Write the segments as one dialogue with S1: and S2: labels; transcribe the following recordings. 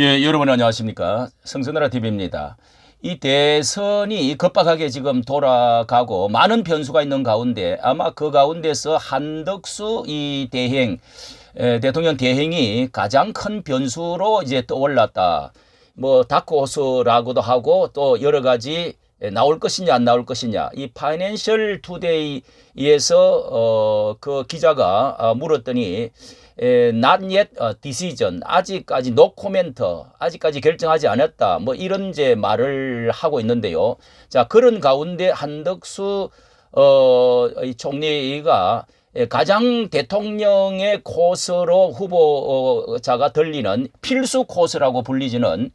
S1: 예, 여러분 안녕하십니까. 성선나라 TV입니다. 이 대선이 급박하게 지금 돌아가고 많은 변수가 있는 가운데 아마 그 가운데서 한덕수 이 대행, 에, 대통령 대행이 가장 큰 변수로 이제 떠올랐다. 뭐 다크호스라고도 하고 또 여러 가지 나올 것이냐 안 나올 것이냐. 이 파이낸셜 투데이에서 어 그 기자가 어, 물었더니 에, not yet decision. 아직까지 no comment 아직까지 결정하지 않았다. 뭐 이런 이제 말을 하고 있는데요. 자 그런 가운데 한덕수 어 이 총리가 에, 가장 대통령의 코스로 후보자가 들리는 필수 코스라고 불리지는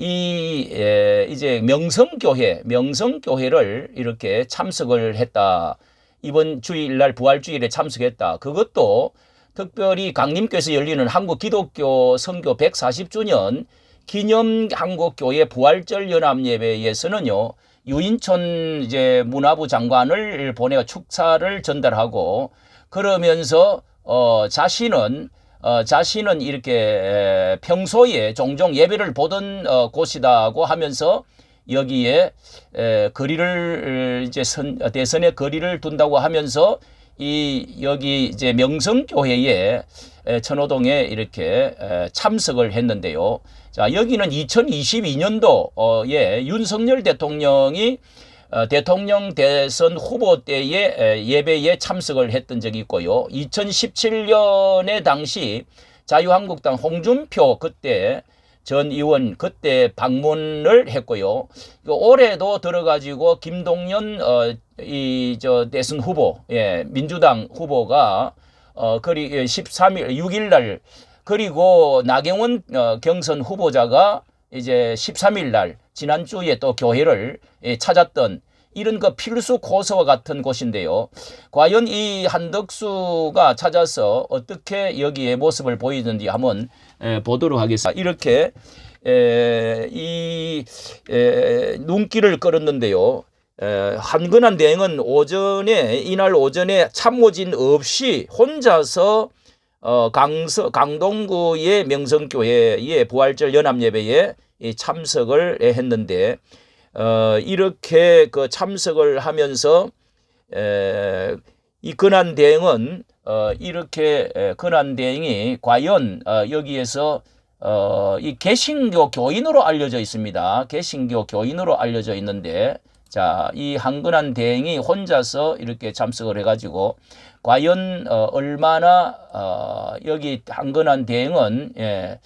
S1: 이 에, 이제 명성교회 명성교회를 이렇게 참석을 했다. 이번 주일날 부활주일에 참석했다. 그것도 특별히 강림교에서 열리는 한국 기독교 선교 140주년 기념 한국교회 부활절 연합 예배에서는요 유인촌 이제 문화부 장관을 보내 축사를 전달하고 그러면서 어 자신은 어 자신은 이렇게 에, 평소에 종종 예배를 보던 어 곳이다고 하면서 여기에 에, 거리를 이제 선, 대선에 거리를 둔다고 하면서 이 여기 이제 명성교회에 에, 천호동에 이렇게 에, 참석을 했는데요. 자 여기는 2022년도에 어, 윤석열 대통령이 어, 대통령 대선 후보 때의 에, 예배에 참석을 했던 적이 있고요. 2017년에 당시 자유한국당 홍준표 그때 전 의원 그때 방문을 했고요. 그 올해도 들어가지고 김동연 어, 이저 대선 후보, 예, 민주당 후보가 어, 그리 13일 6일 날 그리고 나경원 어, 경선 후보자가 이제 13일 날 지난주에 또 교회를 예, 찾았던 이런 그 필수 코스와 같은 곳인데요. 과연 이 한덕수가 찾아서 어떻게 여기에 모습을 보이는지 한번 에, 보도록 하겠습니다. 이렇게 에, 이 에, 눈길을 끌었는데요. 에, 한근한 대행은 오전에 이날 오전에 참모진 없이 혼자서 어, 강서 강동구의 명성교회의 부활절 연합 예배에 이 참석을 했는데 어, 이렇게 그 참석을 하면서 에, 이 근한 대행은 어, 이렇게 에, 근한 대행이 과연 어, 여기에서 어, 이 개신교 교인으로 알려져 있습니다. 개신교 교인으로 알려져 있는데 자, 이 한근한 대행이 혼자서 이렇게 참석을 해가지고 과연 어, 얼마나 어, 여기 한근한 대행은 예,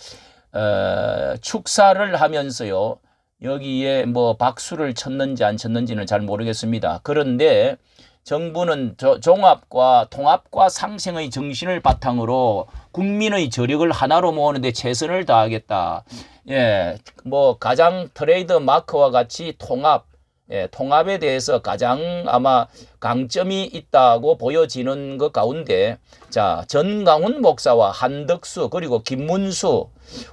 S1: 어, 축사를 하면서요. 여기에 뭐 박수를 쳤는지 안 쳤는지는 잘 모르겠습니다. 그런데 정부는 저 종합과 통합과 상생의 정신을 바탕으로 국민의 저력을 하나로 모으는데 최선을 다하겠다. 예, 뭐 가장 트레이드 마크와 같이 통합, 예, 통합에 대해서 가장 아마 강점이 있다고 보여지는 것 가운데 자 전강훈 목사와 한덕수 그리고 김문수,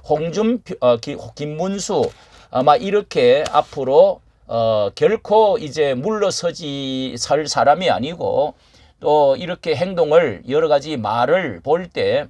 S1: 홍준 어, 기, 김문수 아마 이렇게 앞으로 어, 결코 이제 물러서지 설 사람이 아니고 또 이렇게 행동을 여러 가지 말을 볼때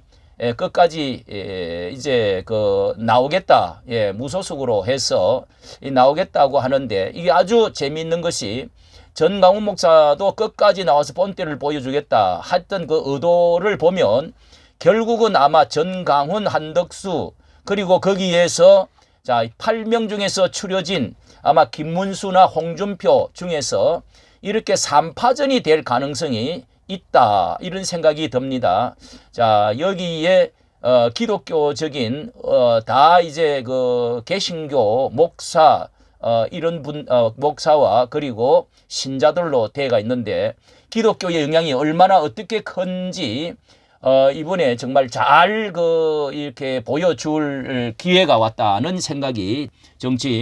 S1: 끝까지 에, 이제 그 나오겠다 예, 무소속으로 해서 이 나오겠다고 하는데 이게 아주 재미있는 것이 전강훈 목사도 끝까지 나와서 본때를 보여주겠다 했던 그 의도를 보면 결국은 아마 전강훈 한덕수 그리고 거기에서 자, 8명 중에서 추려진 아마 김문수나 홍준표 중에서 이렇게 3파전이 될 가능성이 있다. 이런 생각이 듭니다. 자, 여기에 어, 기독교적인 어, 다 이제 그 개신교 목사 어, 이런 분 어, 목사와 그리고 신자들로 되어가 있는데 기독교의 영향이 얼마나 어떻게 큰지 어, 이번에 정말 잘 그 이렇게 보여줄 기회가 왔다는 생각이 정치